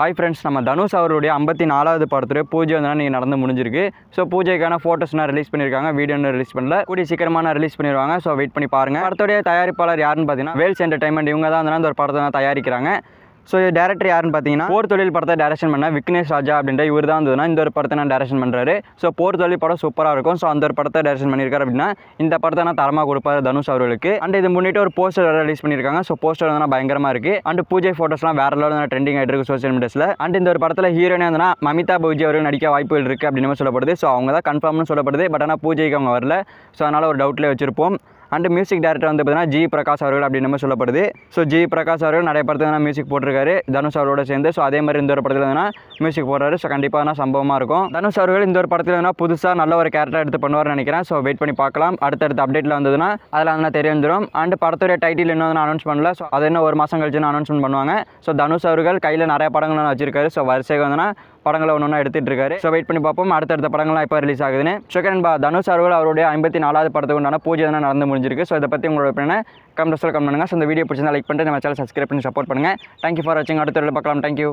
Hi friends நம்ம தனுஷ் அவருடைய ஐம்பத்தி நாலாவது படத்துடைய பூஜை வந்து நீங்கள் நடந்து முடிஞ்சிருக்கு. ஸோ பூஜைக்கான ஃபோட்டோஸ்லாம் ரிலீஸ் பண்ணியிருக்காங்க வீடியோன்னு ரிலீஸ் பண்ணல. கூடிய சீக்கிரமான ரிலீஸ் பண்ணிடுவாங்க. ஸோ வெயிட் பண்ணி பாருங்கள் படத்துடைய தயாரிப்பாளர் யாருன்னு பார்த்தீங்கன்னா வேல்ஸ் என்டர்டைன்மெண்ட் இவங்க தான் வந்து அந்த ஒரு படத்தை தான் தயாரிக்கிறாங்க. ஸோ டேரக்டர் யாருன்னு பார்த்தீங்கன்னா போர் தொழில் படத்தை டேரக்ஷன் பண்ண விக்னேஷ் ராஜா அப்படின்ற இவர் தான் வந்ததுன்னா இந்த ஒரு படத்தை நான் டேரக்ஷன் பண்ணுறாரு ஸோ போர் தொழில் படம் சூப்பராக இருக்கும். ஸோ அந்த ஒரு படத்தை டேரக்ஷன் பண்ணியிருக்காரு அப்படின்னா இந்த படத்தை நான் தரமாக கொடுப்பாரு தனுஷ் அவர்களுக்கு. அண்ட் இது முன்னிட்டு ஒரு போஸ்டர் ரிலீஸ் பண்ணியிருக்காங்க ஸோ போஸ்டர் வந்து பயங்கரமாக இருக்குது அண்ட் பூஜை ஃபோட்டோஸ்லாம் வேற லெவலில் ட்ரெண்டிங் ஆகிட்டு இருக்கு சோஷியல் மீடியாஸில் அண்ட் இந்த ஒரு படத்தில் ஹீரோனே வந்து மமிதா பூஜை அவர்கள் நடிக்க வாய்ப்புகள் இருக்குது அப்படின்னு சொல்லப்படுது. ஸோ அவங்க தான் கன்ஃபார்ம்னு சொல்லப்படுது. பட் ஆனால் பூஜைக்கு அவங்க வரல. ஸோ அதனால் ஒரு டவுட்லேயே வச்சிருப்போம். அண்ட் மியூசிக் டேரக்டர் வந்து பார்த்தீங்கன்னா ஜி பிரகாஷ் அவர்கள் அப்படின்னு நம்ம சொல்லப்படுது. ஸோ ஜி பிரகாஷ் அவர்கள் நிறைய படத்துல மியூசிக் போட்டிருக்காரு. தனுஷ் அவரோட சேர்ந்து. ஸோ அதே மாதிரி இந்த ஒரு படத்தில் எதுனா மியூசிக் போடுறாரு. ஸோ கண்டிப்பாக சம்பவமாக இருக்கும். தனுஷ் அவர்கள் இந்த ஒரு படத்தில் எதுனா புதுசாக நல்ல ஒரு கேரக்டர் எடுத்து பண்ணுவார்னு நினைக்கிறேன். ஸோ வெயிட் பண்ணி பார்க்கலாம். அடுத்தடுத்த அப்டேட்டில் வந்ததுன்னா அதில் வந்து தெரிய வந்துடும் அண்ட் படத்துடைய டைட்டில் இன்னும் அனௌன்ஸ் பண்ணல. ஸோ அது இன்னும் ஒரு மாதம் கழிச்சு அனௌன்ஸ்மெண்ட் பண்ணுவாங்க. ஸோ தனுஷ் அவர்கள் கையில் நிறைய படங்கள் வச்சிருக்காரு. ஸோ வரிசைக்கு வந்துன்னா படங்களை ஒன்று ஒன்றா எடுத்துகிட்டு இருக்காரு ஸோ வெயிட் பண்ணி பார்ப்போம். அடுத்தடுத்த படங்கள்லாம் இப்போ ரிலீஸ் ஆகுதுன்னு. செகண்ட் பா தனுஷ் அவர்கள் அவருடைய ஐம்பத்தி நாலாவது படத்துக்கு உண்டான பூஜை தான் நடந்து முடிஞ்சிருக்கு. ஸோ இதை பற்றி உங்களோட opinion-அ கமெண்ட் கமெண்ட் பண்ணுங்கள் ஸோ இந்த வீடியோ பிடிச்சிருந்தா லைக் பண்ணிட்டு நம்ம சேனல் சப்ஸ்கிரைப் பண்ணி சப்போர்ட் பண்ணுங்கள் தேங்க்யூ ஃபார் வாட்சிங் அடுத்த வீடியோல பார்க்கலாம். தேங்க்யூ